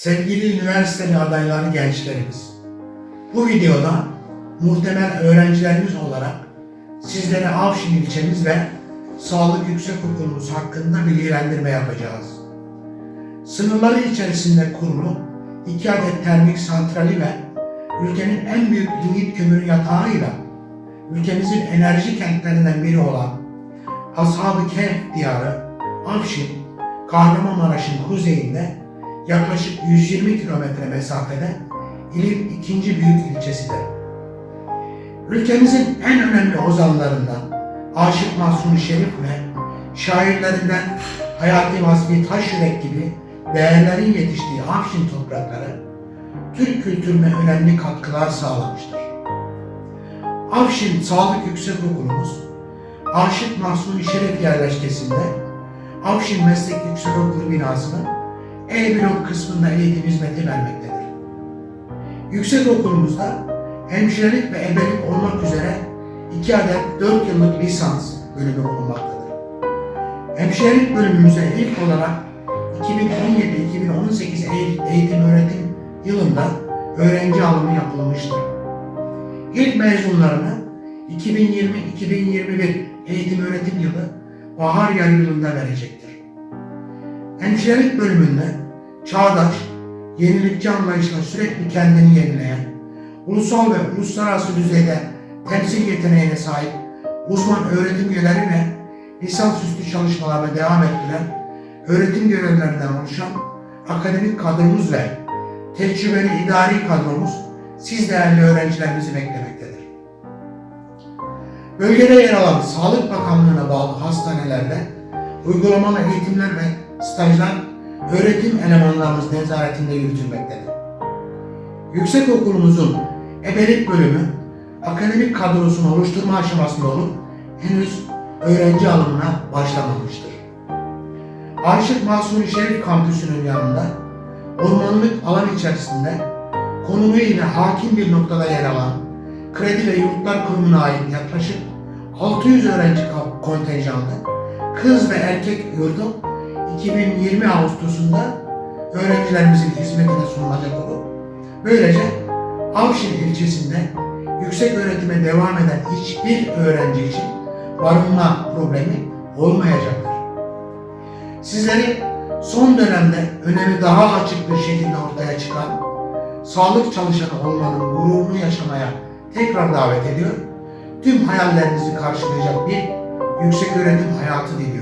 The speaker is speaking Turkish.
Sevgili üniversiteli adayları gençlerimiz, bu videoda muhtemel öğrencilerimiz olarak sizlere Avşin ilçemiz ve Sağlık Yüksek Okulumuz hakkında bilgilendirme yapacağız. Sınırları içerisinde kurulu iki adet termik santrali ve ülkenin en büyük lignit kömürü yatağıyla ülkemizin enerji kentlerinden biri olan Ashab-ı Kehf diyarı Afşin, Kahramanmaraş'ın kuzeyinde yaklaşık 120 kilometre mesafede ilin ikinci büyük ilçesidir. Ülkemizin en önemli ozanlarından Aşık Mahsuni Şerif ve şairlerinden Hayati Vasfi Taşyürek gibi değerlerin yetiştiği Afşin toprakları Türk kültürüne önemli katkılar sağlamıştır. Afşin Sağlık Yüksek Okulumuz Aşık Mahsuni Şerif yerleşkesinde Afşin Meslek Yüksek Okulu binasının E blok kısmında eğitim hizmeti vermektedir. Yüksek okulumuzda hemşirelik ve ebelik olmak üzere iki adet 4 yıllık lisans bölümü bulunmaktadır. Hemşirelik bölümümüze ilk olarak 2017-2018 eğitim öğretim yılında öğrenci alımı yapılmıştır. İlk mezunlarını 2020-2021 eğitim öğretim yılı bahar yarı yılında verecektir. Hemşirelik bölümünde çağdaş, yenilikçi anlayışla sürekli kendini yenileyen, ulusal ve uluslararası düzeyde temsil yeteneğine sahip uzman öğretim üyeleri ve lisansüstü çalışmalarına devam ettiren öğretim görevlilerinden oluşan akademik kadromuz ve tecrübeli idari kadromuz siz değerli öğrencilerimizi beklemektedir. Bölgede yer alan Sağlık Bakanlığı'na bağlı hastanelerde uygulamalı eğitimler ve stajlar öğretim elemanlarımız nezaretinde yürütülmektedir. Yüksek okulumuzun ebelik bölümü akademik kadrosunu oluşturma aşamasında olup henüz öğrenci alımına başlamamıştır. Aşık Mahsuni Şerif kampüsünün yanında ormanlık alan içerisinde konumu ile hakim bir noktada yer alan Kredi ve Yurtlar Kurumu'na ait yaklaşık 600 öğrenci kontenjanlı kız ve erkek yurdu 2020 Ağustos'unda öğrencilerimizin hizmetine sunulacak olup böylece Avşin ilçesinde yüksek öğretime devam eden hiçbir öğrenci için barınma problemi olmayacaktır. Sizleri son dönemde önemi daha açık bir şekilde ortaya çıkan sağlık çalışanı olmanın gururunu yaşamaya tekrar davet ediyor. Tüm hayallerinizi karşılayacak bir yüksek öğretim hayatı diliyorum.